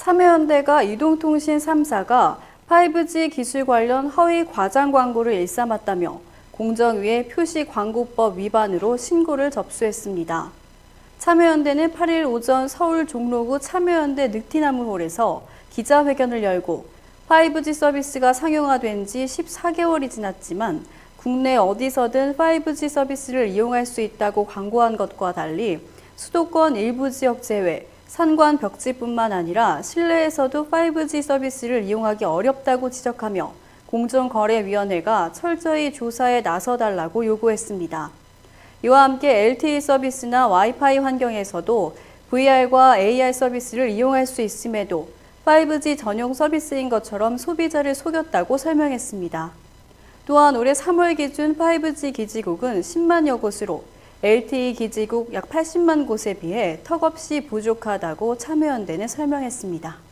참여연대가 이동통신 3사가 5G 기술 관련 허위 과장 광고를 일삼았다며 공정위에 표시 광고법 위반으로 신고를 접수했습니다. 참여연대는 8일 오전 서울 종로구 참여연대 늑티나무홀에서 기자회견을 열고 5G 서비스가 상용화된 지 14개월이 지났지만 국내 어디서든 5G 서비스를 이용할 수 있다고 광고한 것과 달리 수도권 일부 지역 제외, 산관 벽지뿐만 아니라 실내에서도 5G 서비스를 이용하기 어렵다고 지적하며 공정거래위원회가 철저히 조사에 나서달라고 요구했습니다. 이와 함께 LTE 서비스나 와이파이 환경에서도 VR과 AR 서비스를 이용할 수 있음에도 5G 전용 서비스인 것처럼 소비자를 속였다고 설명했습니다. 또한 올해 3월 기준 5G 기지국은 10만여 곳으로 LTE 기지국 약 80만 곳에 비해 턱없이 부족하다고 참여연대는 설명했습니다.